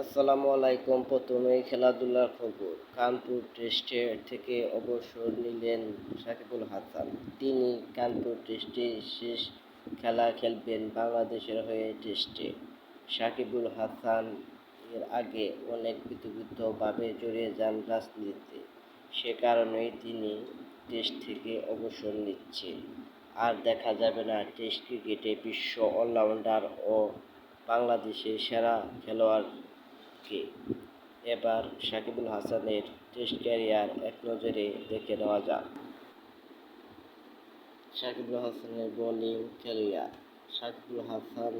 আসসালামু আলাইকুম। প্রথমেই খেলাধুলার খবর। কানপুর টেস্টের থেকে অবসর নিলেন সাকিবুল হাসান। তিনি কানপুর টেস্টে শেষ খেলা খেলবেন বাংলাদেশের হয়ে টেস্টে। সাকিবুল হাসান এর আগে অনেক বিতর্কিতভাবে জড়িয়ে যান রাজনীতিতে। সে কারণেই তিনি টেস্ট থেকে অবসর নিচ্ছে আর দেখা যাবে না, টেস্ট ক্রিকেটে বিশ্ব অলরাউন্ডার ও বাংলাদেশের সেরা খেলোয়াড়কে এবার সাকিবুল হাসানের টেস্ট ক্যারিয়ার এক নজরে দেখে নেওয়া যাক। সাকিবুল হাসানের বোলিং ক্যারিয়ার সাকিবুল হাসান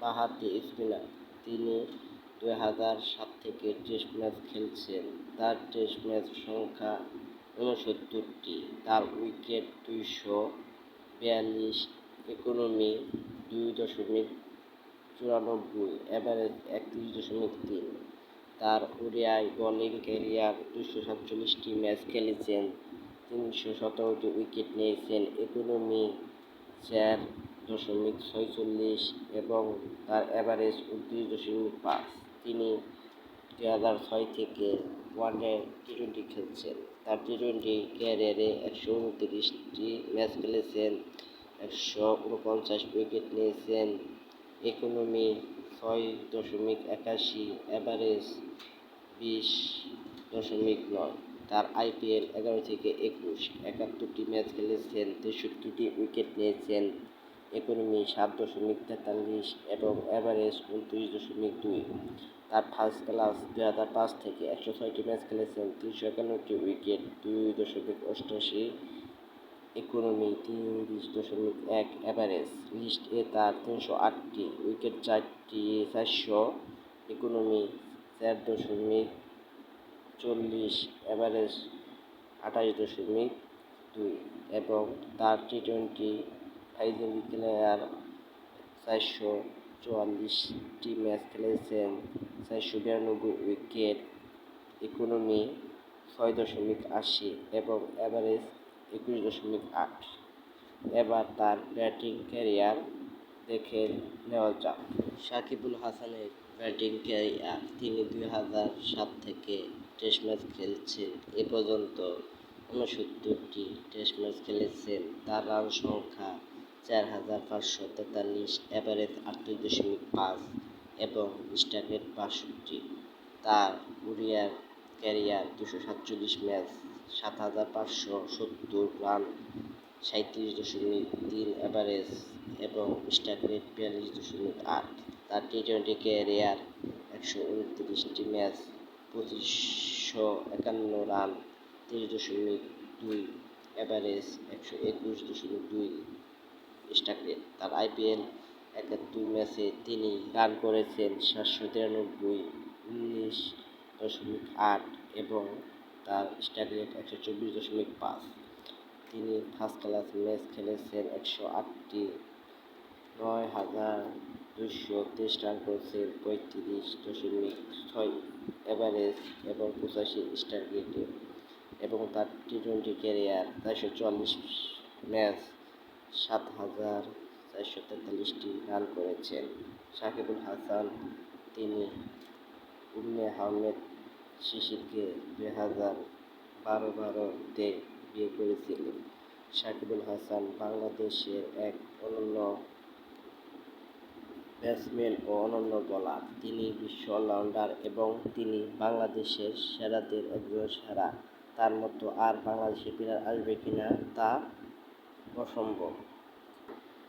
বাহাতি স্পিনার তিনি দুই হাজার সাত থেকে টেস্ট ম্যাচ খেলছেন। তার টেস্ট ম্যাচ সংখ্যা ঊনসত্তরটি। তার উইকেট দুইশো বিয়াল্লিশ ইকোনমি দুই দশমিক চুরানব্বই এভারেজ একত্রিশ দশমিক তিন। তার ওডিআই বোলিং ক্যারিয়ার দুশো সাতচল্লিশটি ম্যাচ খেলেছেন, তিনশো সতেরোটি উইকেট নিয়েছেন ইকোনমি চার দশমিক ছয়চল্লিশ এবং তার অ্যাভারেজ উনত্রিশ দশমিক পাঁচ। তিনি দুই হাজার ছয় থেকে ওয়ানে টি টোয়েন্টি খেলছেন। তার টি টোয়েন্টি ক্যারিয়ারে একশো উনত্রিশটি ম্যাচ খেলেছেন, একশো উনপঞ্চাশ উইকেট নিয়েছেন ইকোনমি ছয় দশমিক একাশি অ্যাভারেজ বিশ দশমিক নয়। তার আইপিএল এগারো থেকে একুশ, একাত্তরটি ম্যাচ খেলেছেন, তেষট্টিটি উইকেট নিয়েছেন ইকোনমি সাত দশমিক তেতাল্লিশ এবং অ্যাভারেজ উনত্রিশ দশমিক দুই। তার ফার্স্ট ক্লাস দুই হাজার পাঁচ থেকে একশো ছয়টি ম্যাচ খেলেছেন, তিনশো একান্নটি উইকেট, দুই দশমিক অষ্টাশি ইকোনমি তিরিশ দশমিক এক অ্যাভারেজ লিস্ট এ তার তিনশো আটটি উইকেট চারটি, চারশো ইকোনমি চার দশমিক চল্লিশ অ্যাভারেজ আঠাশ দশমিক দুই এবং তার টি টোয়েন্টি ফাইনালি প্লেয়ার চারশো চুয়াল্লিশটি ম্যাচ খেলেছেন, চারশো বিরানব্বই উইকেট ইকোনমি ছয় দশমিক আশি এবং অ্যাভারেজ একুশ দশমিক আট। এবার তার ব্যাটিং ক্যারিয়ার দেখে নেওয়া যাক। সাকিবুল হাসানের ব্যাটিং ক্যারিয়ার তিনি দুই হাজার সাত থেকে টেস্ট ম্যাচ খেলছেন। এ পর্যন্ত ঊনসত্তরটি টেস্ট ম্যাচ খেলেছেন। তার রান সংখ্যা চার হাজার পাঁচশো তেতাল্লিশ অ্যাভারেজ আটত্রিশ দশমিক পাঁচ এবং স্ট্রাইক বাষট্টি। তার ওডিআই ক্যারিয়ার দুশো সাতচল্লিশ ম্যাচ সাত হাজার পাঁচশো সত্তর রান সাঁত্রিশ দশমিক তিন অ্যাভারেজ এবং স্ট্রাইক রেট বিয়াল্লিশ দশমিক আট। তার টি টোয়েন্টি ক্যারিয়ার একশো উনত্রিশটি ম্যাচ পঁচিশশো একান্ন রান তিরিশ দশমিক দুই অ্যাভারেজ একশো একুশ দশমিক দুই স্ট্রাইক রেট তার আইপিএল একাত্তর ম্যাচে তিনি রান করেছেন সাতশো তিরানব্বই, উনিশ দশমিক আট এবং তার স্ট্রাইক রেট একশো চব্বিশ দশমিক পাঁচ। তিনি ফার্স্ট ক্লাস ম্যাচ খেলেছেন একশো আটটি, নয় হাজার দুশো তেইশ রান করেছেন, পঁয়ত্রিশ দশমিক ছয় অ্যাভারেজ এবং পঁচাশি স্ট্রাইক রেটে এবং তার টি টোয়েন্টি ক্যারিয়ার চারশো চুয়াল্লিশ ম্যাচ সাত হাজার চারশো তেতাল্লিশটি রান করেছেন। সাকিবুল হাসান, তিনি উম্মে আহমেদ শিশিরকে দুই হাজার বারো বারোতে বিয়ে করেছিলেন। সাকিবুল হাসান বাংলাদেশের এক অনন্য ব্যাটসম্যান ও অনন্য বোলার। তিনি বিশ্ব অলরাউন্ডার এবং তিনি বাংলাদেশের সেরাদের একজন সেরা। তার মতো আর বাংলাদেশে প্লেয়ার আসবে কিনা তা অসম্ভব।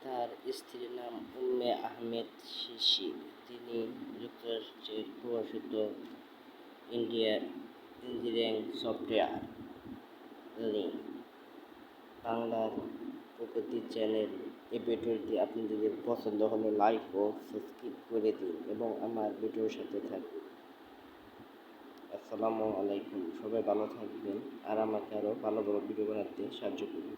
তার স্ত্রীর নাম উম্মে আহমেদ শিশির। তিনি যুক্তরাষ্ট্রের প্রবাসিত ইন্ডিয়ার ইঞ্জিনিয়ারিং সফটওয়্যার লিঙ্ক বাংলার প্রকৃতি চ্যানেল এই ভিডিওটি আপনাদের পছন্দ হলে লাইক ও সাবস্ক্রাইব করে দিন এবং আমার ভিডিওর সাথে থাকুন। আসসালামু আলাইকুম, সবাই ভালো থাকবেন আর আমাকে আরও ভালো ভালো ভিডিও বানাতে সাহায্য করুন।